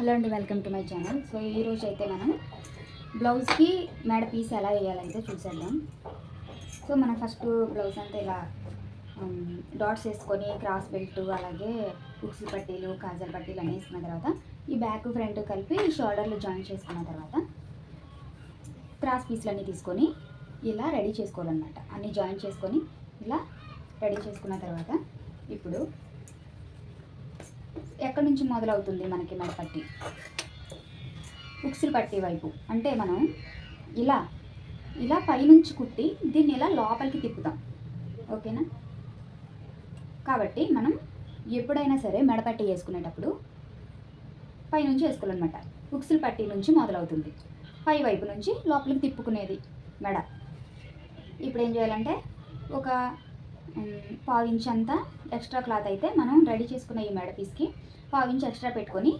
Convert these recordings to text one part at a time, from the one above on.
Hello అండి welcome to my channel. So ఈరోజు అయితే మనం బ్లౌజ్కి మేడ పీస్ ఎలా వేయాలైతే చూసేద్దాం. సో మనం ఫస్ట్ బ్లౌజ్ అంతా ఇలా డాట్స్ వేసుకొని క్రాస్ బెల్ట్ అలాగే ఉక్స్ పట్టీలు కాజల్ పట్టీలు అన్నీ వేసుకున్న తర్వాత ఈ బ్యాక్ ఫ్రంట్ కలిపి షోల్డర్లు జాయిన్ చేసుకున్న తర్వాత క్రాస్ పీస్లన్నీ తీసుకొని ఇలా రెడీ చేసుకోవాలన్నమాట. అన్నీ జాయిన్ చేసుకొని ఇలా రెడీ చేసుకున్న తర్వాత ఇప్పుడు ఎక్కడి నుంచి మొదలవుతుంది మనకి మెడపట్టి ఉక్సులు పట్టి వైపు. అంటే మనం ఇలా ఇలా పైనుంచి కుట్టి దీన్ని ఇలా లోపలికి తిప్పుతాం. ఓకేనా? కాబట్టి మనం ఎప్పుడైనా సరే మెడపట్టి వేసుకునేటప్పుడు పైనుంచి వేసుకోవాలన్నమాట. ఉక్సులు పట్టి నుంచి మొదలవుతుంది. పై వైపు నుంచి లోపలికి తిప్పుకునేది మెడ. ఇప్పుడు ఏం చేయాలంటే ఒక పావు ఇంచ్ అంతా ఎక్స్ట్రా క్లాత్ అయితే మనం రెడీ చేసుకున్న ఈ మెడ పీస్కి పావు ఇంచు ఎక్స్ట్రా పెట్టుకొని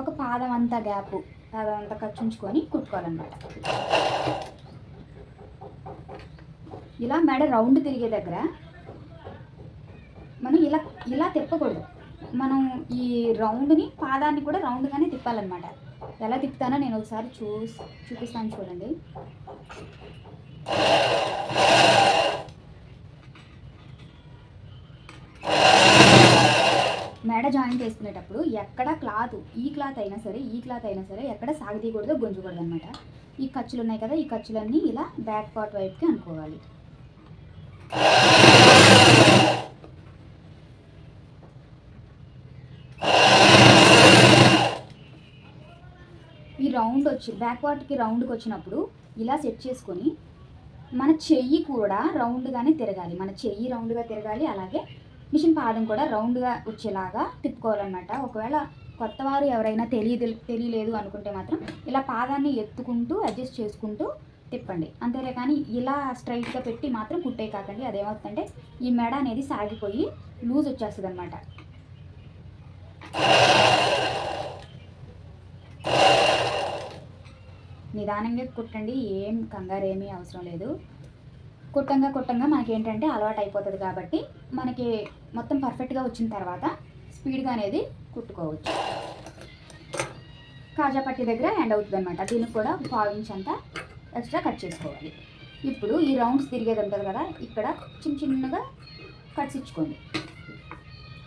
ఒక పాదం అంతా గ్యాప్ పాదం అంతా ఖర్చుంచుకొని కుట్టుకోవాలన్నమాట. ఇలా మెడ రౌండ్ తిరిగే దగ్గర మనం ఇలా ఇలా తిప్పకూడదు. మనం ఈ రౌండ్ని పాదాన్ని కూడా రౌండ్గానే తిప్పాలన్నమాట. ఎలా తిప్పుతానో నేను ఒకసారి చూసి చూపిస్తాను చూడండి. మెడ జాయిన్ చేసుకునేటప్పుడు ఎక్కడ క్లాత్ ఈ క్లాత్ అయినా సరే ఈ క్లాత్ అయినా సరే ఎక్కడ సాగదీయకూడదు గుంజకూడదు అనమాట ఈ ఖర్చులు ఉన్నాయి కదా ఈ ఖర్చులన్నీ ఇలా బ్యాక్ పార్ట్ వైపుకి అనుకోవాలి. ఈ రౌండ్ వచ్చి బ్యాక్ పార్ట్కి రౌండ్కి వచ్చినప్పుడు ఇలా సెట్ చేసుకొని మన చెయ్యి కూడా రౌండ్గానే తిరగాలి. మన చెయ్యి రౌండ్గా తిరగాలి అలాగే మిషన్ పాదం కూడా రౌండ్గా వచ్చేలాగా తిప్పుకోవాలన్నమాట. ఒకవేళ కొత్త వారు ఎవరైనా తెలియదు తెలియలేదు అనుకుంటే మాత్రం ఇలా పాదాన్ని ఎత్తుకుంటూ అడ్జస్ట్ చేసుకుంటూ తిప్పండి. అంతేలే కానీ ఇలా స్ట్రైట్గా పెట్టి మాత్రం కుట్టే కాకండి. అదేమవుతుందంటే ఈ మెడ అనేది సాగిపోయి లూజ్ వచ్చేస్తుంది అనమాట నిదానంగా కుట్టండి. ఏం కంగారు ఏమీ అవసరం లేదు. కొట్టంగా కొట్టంగా మనకి ఏంటంటే అలవాటు అయిపోతుంది కాబట్టి మనకి మొత్తం పర్ఫెక్ట్గా వచ్చిన తర్వాత స్పీడ్గా అనేది కుట్టుకోవచ్చు. కాజా పట్టి దగ్గర ఎండ్ అవుతుంది అనమాట దీనికి కూడా పావు ఇంచ్ అంతా ఎక్స్ట్రా కట్ చేసుకోవాలి. ఇప్పుడు ఈ రౌండ్స్ తిరిగేది ఉంటుంది కదా ఇక్కడ చిన్న చిన్నగా కట్స్ ఇచ్చుకోండి.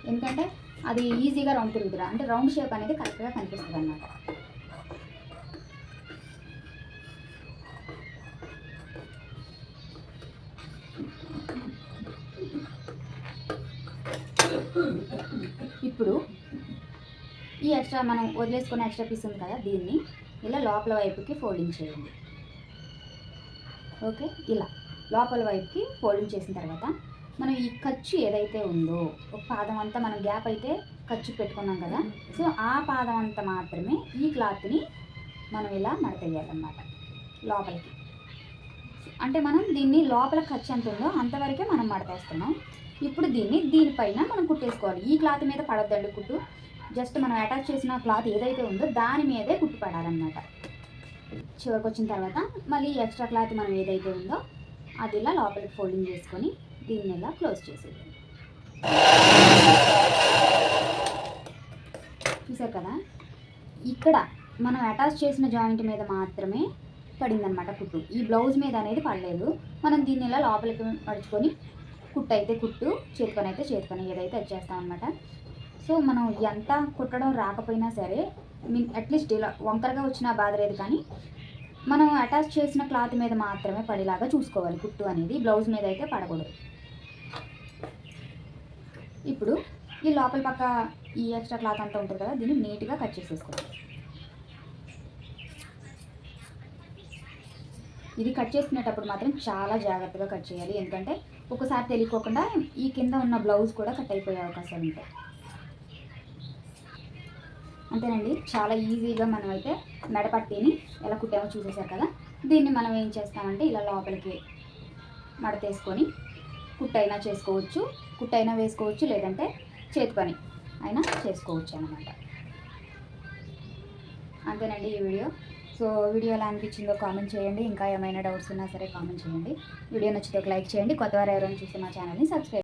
ఎందుకంటే అది ఈజీగా రౌండ్ తిరుగుతుంది. అంటే రౌండ్ షేప్ అనేది కరెక్ట్గా కనిపిస్తుంది అన్నమాట ఇప్పుడు ఈ ఎక్స్ట్రా మనం వదిలేసుకున్న ఎక్స్ట్రా పీస్ ఉంది కదా దీన్ని ఇలా లోపల వైపుకి ఫోల్డింగ్ చేయండి. ఓకే ఇలా లోపల వైపుకి ఫోల్డింగ్ చేసిన తర్వాత మనం ఈ ఖర్చు ఏదైతే ఉందో ఒక పాదం అంతా మనం గ్యాప్ అయితే ఖర్చు పెట్టుకున్నాం కదా సో ఆ పాదం అంతా మాత్రమే ఈ క్లాత్ని మనం ఇలా మడతేయాలన్నమాట లోపలికి. అంటే మనం దీన్ని లోపల ఖర్చు ఎంత ఉందో అంతవరకే మనం మడతేస్తున్నాం ఇప్పుడు దీన్ని దీనిపైన మనం కుట్టేసుకోవాలి. ఈ క్లాత్ మీద పడద్దండి కుట్టు. జస్ట్ మనం అటాచ్ చేసిన క్లాత్ ఏదైతే ఉందో దాని మీదే కుట్టు పడాలన్నమాట. చివరికి వచ్చిన తర్వాత మళ్ళీ ఎక్స్ట్రా క్లాత్ మనం ఏదైతే ఉందో అది ఇలా లోపలికి ఫోల్డింగ్ చేసుకొని దీన్ని ఇలా క్లోజ్ చేసేది చూసారు కదా? ఇక్కడ మనం అటాచ్ చేసిన జాయింట్ మీద మాత్రమే పడిందనమాట కుట్టు. ఈ బ్లౌజ్ మీద అనేది పడలేదు. మనం దీన్ని ఇలా లోపలికి పడుచుకొని కుట్టు అయితే కుట్టు చేతుకొని అయితే చేతికొని ఏదైతే వచ్చేస్తాం అనమాట సో మనం ఎంత కుట్టడం రాకపోయినా సరే మీ అట్లీస్ట్ ఇలా వంకరగా వచ్చినా బాధ లేదు కానీ మనం అటాచ్ చేసిన క్లాత్ మీద మాత్రమే పడేలాగా చూసుకోవాలి. కుట్టు అనేది బ్లౌజ్ మీద అయితే పడకూడదు. ఇప్పుడు ఈ లోపల పక్క ఈ ఎక్స్ట్రా క్లాత్ అంతా ఉంటుంది కదా దీన్ని నీట్గా కట్ చేసేసుకోవాలి. ఇది కట్ చేసుకునేటప్పుడు మాత్రం చాలా జాగ్రత్తగా కట్ చేయాలి. ఎందుకంటే ఒకసారి తెలియకోకుండా ఈ కింద ఉన్న బ్లౌజ్ కూడా కట్ అయిపోయే అవకాశాలు ఉంటాయి. అంతేనండి. చాలా ఈజీగా మనం అయితే మెడపట్టిని ఎలా కుట్టామో చూసేసారు కదా? దీన్ని మనం ఏం చేస్తామంటే ఇలా లోపలికి మడతేసుకొని కుట్టైనా చేసుకోవచ్చు కుట్టైనా వేసుకోవచ్చు లేదంటే చేతి పని అయినా చేసుకోవచ్చు అనమాట అంతేనండి ఈ వీడియో. సో వీడియో ఎలా అనిపించిందో కామెంట్ చేయండి. ఇంకా ఏమైనా డౌట్స్ ఉన్నా సరే కామెంట్ చేయండి. వీడియో నచ్చితే ఒక లైక్ చేయండి. కొత్తవారు ఎవరైనా చూస్తే మా ఛానల్ని సబ్స్క్రైబ్